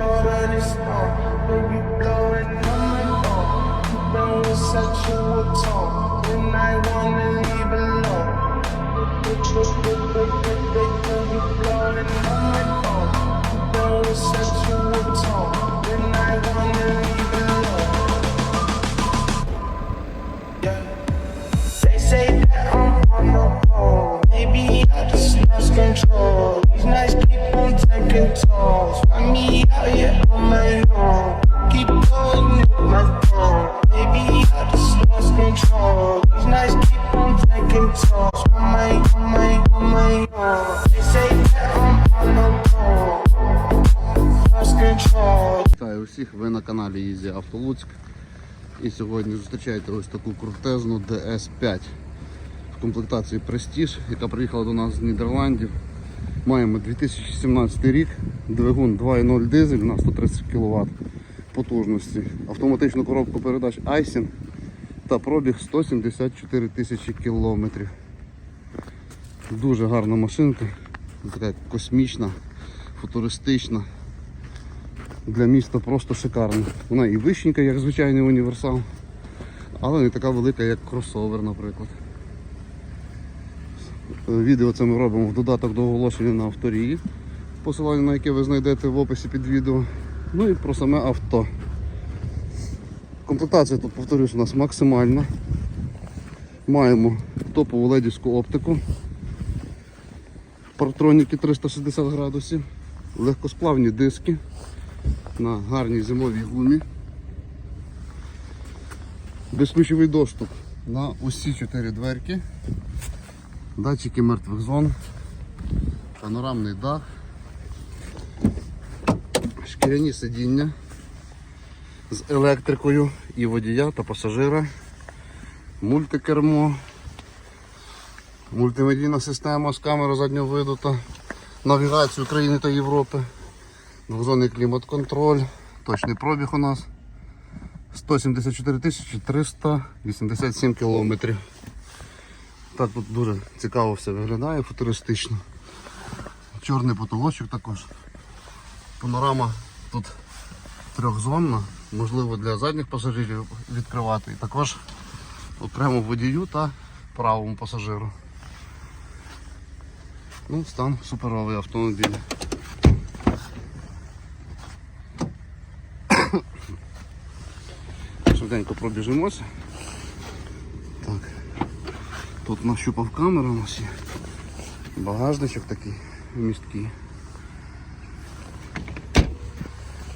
of this phone. Baby, on my sexual tone. I wanna leave alone. On my sexual tone. I wanna leave alone. Yeah. They say that I'm on the road. Maybe I just lost control. These nights keep on taking tolls. Вітаю усіх, ви на каналі Ізі Автолуцьк. І сьогодні зустрічаєте ось таку крутезну DS5 в комплектації Prestige, яка приїхала до нас з Нідерландів. Маємо 2017 рік, двигун 2.0 дизель на 130 кВт потужності, автоматичну коробку передач Айсін та пробіг 174 тисячі кілометрів. Дуже гарна машинка, така космічна, футуристична для міста просто шикарна. Вона і вищенька, як звичайний універсал, але не така велика, як кросовер, наприклад. Відео це ми робимо в додаток до оголошення на авторії, посилання на яке ви знайдете в описі під відео. Ну і про саме авто. Комплектація тут, повторюсь, у нас максимальна. Маємо топову ледівську оптику, партроніки 360 градусів, легкосплавні диски на гарній зимовій гумі. Безключовий доступ на усі чотири дверки, датчики мертвих зон, панорамний дах, шкіряні сидіння з електрикою і водія та пасажира, мультикермо, мультимедійна система з камерою заднього виду та навігацію України та Європи. Двозонний клімат-контроль, точний пробіг у нас 174 тисячі 387 кілометрів. Так тут дуже цікаво все виглядає, футуристично. Чорний потолочок також. Панорама тут трьохзонна, можливо для задніх пасажирів відкривати. І також окремо водію та правому пасажиру. Ну, стан суперовий автомобіль. Швиденько пробіжимося. Так. Тут нащупав камеру у нас є. Багажничок такий місткий.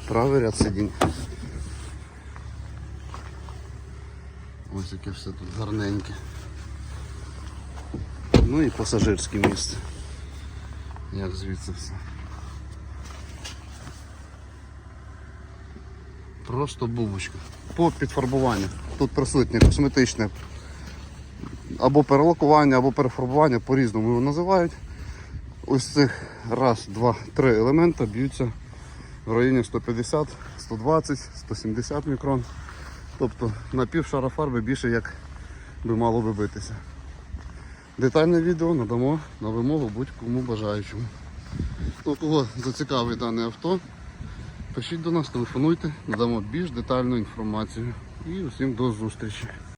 Правий ряд сидінь. Ось яке все тут гарненьке. Ну і пасажирське місце. Як звідси все. Просто бубочка. По підфарбуванню. Тут присутнє косметичне або перелакування, або перефарбування, по-різному його називають. Ось цих раз, два, три елемента б'ються в районі 150, 120, 170 мікрон. Тобто на пів шара фарби більше як би мало би битися. Детальне відео надамо на вимогу будь-кому бажаючому. Ну, кого зацікавить дане авто, Пишіть до нас, телефонуйте, надамо більш детальну інформацію. І усім до зустрічі.